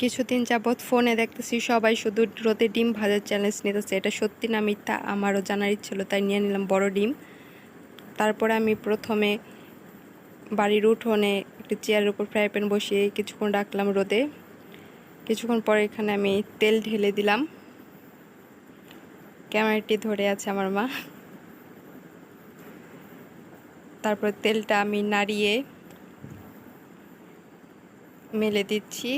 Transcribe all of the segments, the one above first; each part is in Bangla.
কিছুদিন যাবৎ ফোনে দেখতেছি সবাই শুধু রোদে ডিম ভাজার চ্যালেঞ্জ নিতেছে। এটা সত্যি না মিথ্যা? আমারও জানার ইচ্ছে ছিল তাই নিয়ে নিলাম বড় ডিম। তারপরে আমি প্রথমে বাড়ির উঠোনে একটি চেয়ারের উপর ফ্রাই প্যান বসিয়ে কিছুক্ষণ রাখলাম রোদে। কিছুক্ষণ পরে এখানে আমি তেল ঢেলে দিলাম। ক্যামেরাটি ধরে আছে আমার মা। তারপর তেলটা আমি নাড়িয়ে মেলে দিচ্ছি।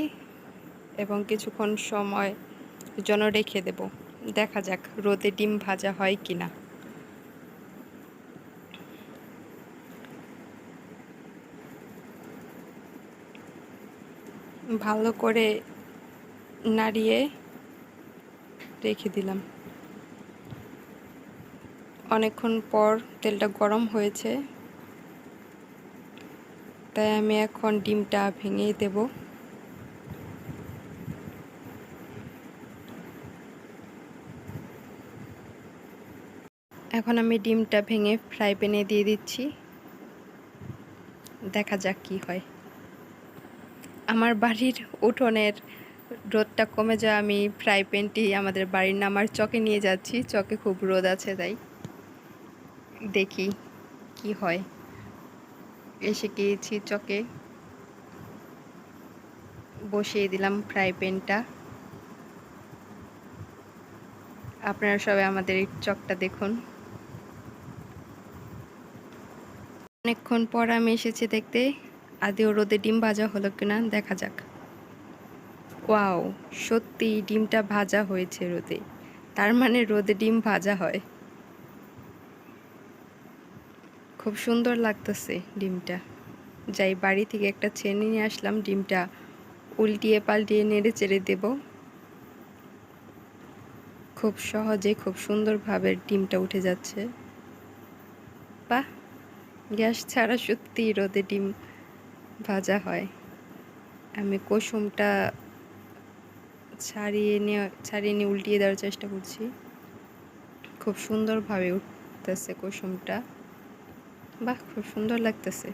এবং কিছুক্ষণ সময় জন্য রেখে দেব। দেখা যাক রোদে ডিম ভাজা হয় কি না ভালো করে নাড়িয়ে রেখে দিলাম। অনেকক্ষণ পর তেলটা গরম হয়েছে, তাই আমি এখন ডিমটা ভেঙে দেব। এখন আমি ডিমটা ভেঙে ফ্রাই প্যানে দিয়ে দিচ্ছি। দেখা যাক কি হয়। আমার বাড়ির উঠোনের রোদটা কমে যায় আমি ফ্রাই প্যানটি আমাদের বাড়ির নামার চকে নিয়ে যাচ্ছি। চকে খুব রোদ আছে তাই। দেখি কি হয়। এসে গিয়েছি চকে। বসিয়ে দিলাম ফ্রাই প্যানটা। আপনারা সবাই আমাদের এই চকটা দেখুন। অনেকক্ষণ পর আমি এসেছি দেখতে। আদেও রোদে ডিম ভাজা হলো কিনা দেখা যাক। ওয়াও, সত্যি ডিমটা ভাজা হয়েছে রোদে। তার মানে রোদে ডিম ভাজা হয়। খুব সুন্দর লাগতেছে ডিমটা। যাই, বাড়ি থেকে একটা ছেনে নিয়ে আসলাম, ডিমটা উল্টিয়ে পাল্টিয়ে নেড়ে চেড়ে দেব। খুব সহজে, খুব সুন্দরভাবে ডিমটা উঠে যাচ্ছে। বাহ! গ্যাস ছাড়া সত্যি রোদে ডিম ভাজা হয়। আমি কুসুমটা ছাড়িয়ে নিয়ে ছাড়িয়ে নিয়ে উল্টিয়ে দেওয়ার চেষ্টা করছি। খুব সুন্দরভাবে উঠতেছে কুসুমটা। বাহ, খুব সুন্দর লাগতেছে।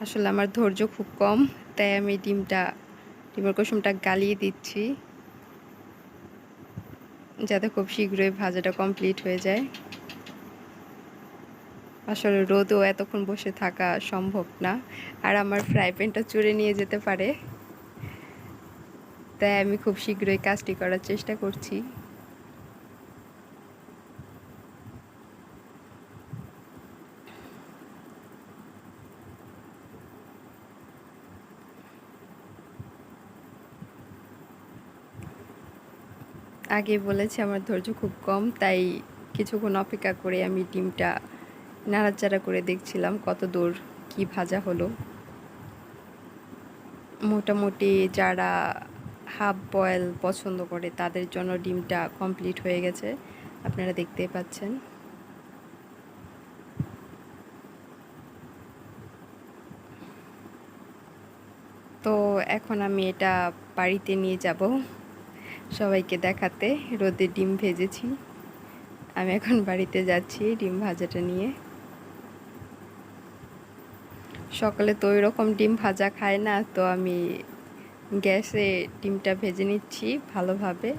আসলে আমার ধৈর্য খুব কম, তাই আমি ডিমটা, ডিমের কুসুমটা গালিয়ে দিচ্ছি। যাতে খুব শীঘ্রই ভাজাটা কমপ্লিট হয়ে যায়। আসলে রোদও এতক্ষণ বসে থাকা সম্ভব না। আর আমার ফ্রাই প্যানটা চুরে নিয়ে যেতে পারে। তাই আমি খুব শীঘ্রই কাজটি করার চেষ্টা করছি। আগে বলেছি আমার ধৈর্য খুব কম, তাই কিছুক্ষণ অপেক্ষা করে আমি ডিমটা নাড়াচাড়া করে দেখছিলাম কত দূর কি ভাজা হলো। মোটামুটি যারা হাফ বয়েল পছন্দ করে তাদের জন্য ডিমটা কমপ্লিট হয়ে গেছে, আপনারা দেখতেই পাচ্ছেন। তো এখন আমি এটা বাড়িতে নিয়ে যাব। সবাইকে দেখাতে রোদে ডিম ভেজেছি। আমি এখন বাড়িতে যাচ্ছি ডিম ভাজাটা নিয়ে। সকালে তো ওইরকম ডিম ভাজা খায় না, তো আমি গ্যাসে ডিমটা ভেজে নিচ্ছি ভালোভাবে।